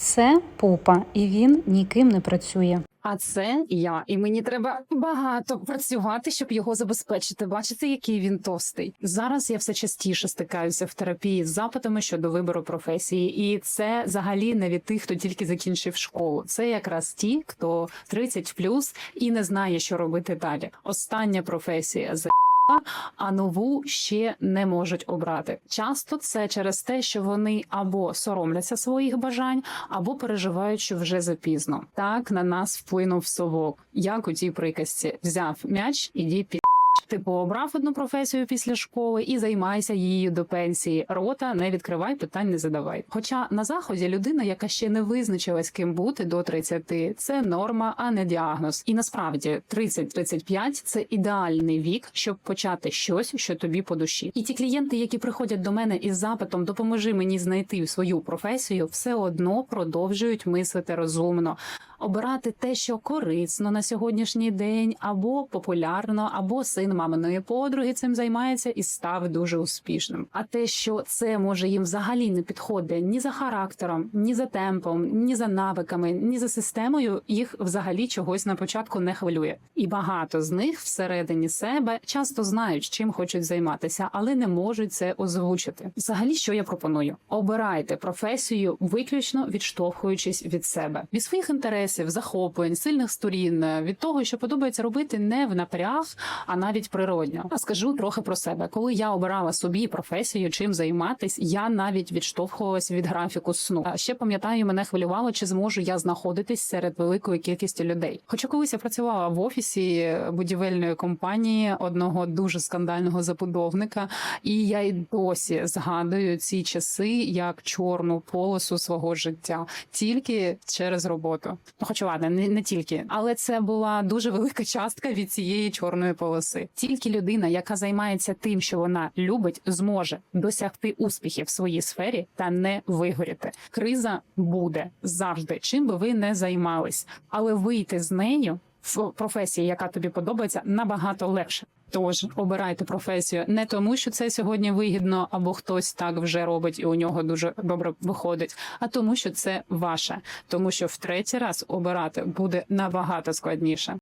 Це пупа, і він ніким не працює. А це я, і мені треба багато працювати, щоб його забезпечити. Бачите, який він товстий. Зараз я все частіше стикаюся в терапії з запитами щодо вибору професії, і це взагалі не від тих, хто тільки закінчив школу. Це якраз ті, хто 30 і не знає, що робити далі. Остання професія з а нову ще не можуть обрати. Часто це через те, що вони або соромляться своїх бажань, або переживають, що вже запізно. Так на нас вплинув совок, як у тій приказці взяв м'яч, і дій під. Типу обрав одну професію після школи і займайся її до пенсії. Рота не відкривай, питань не задавай. Хоча на заході людина, яка ще не визначилась ким бути до 30, це норма, а не діагноз. І насправді 30-35 – це ідеальний вік, щоб почати щось, що тобі по душі. І ті клієнти, які приходять до мене із запитом Допоможи мені знайти свою професію, все одно продовжують мислити розумно. Обирати те, що корисно на сьогоднішній день, або популярно, або син маминої подруги цим займається і став дуже успішним. А те, що це може їм взагалі не підходить ні за характером, ні за темпом, ні за навиками, ні за системою, їх взагалі чогось на початку не хвилює. І багато з них всередині себе часто знають, чим хочуть займатися, але не можуть це озвучити. Взагалі, що я пропоную? Обирайте професію виключно відштовхуючись від себе, від своїх інтересів, захоплень, сильних сторін, від того, що подобається робити не в напряг, а навіть природньо. А скажу трохи про себе. Коли я обирала собі професію, чим займатись, я навіть відштовхувалась від графіку сну. А ще пам'ятаю, мене хвилювало, чи зможу я знаходитись серед великої кількості людей. Хоча колись я працювала в офісі будівельної компанії одного дуже скандального забудовника, і я й досі згадую ці часи як чорну полосу свого життя, тільки через роботу. Ну, хоча ладно, не, не тільки, але це була дуже велика частка від цієї чорної полоси. Тільки людина, яка займається тим, що вона любить, зможе досягти успіхів в своїй сфері та не вигоріти. Криза буде завжди, чим би ви не займались, але вийти з нею в професії, яка тобі подобається, набагато легше. Тож обирайте професію не тому, що це сьогодні вигідно, або хтось так вже робить і у нього дуже добре виходить, а тому, що це ваше, тому що в третій раз обирати буде набагато складніше.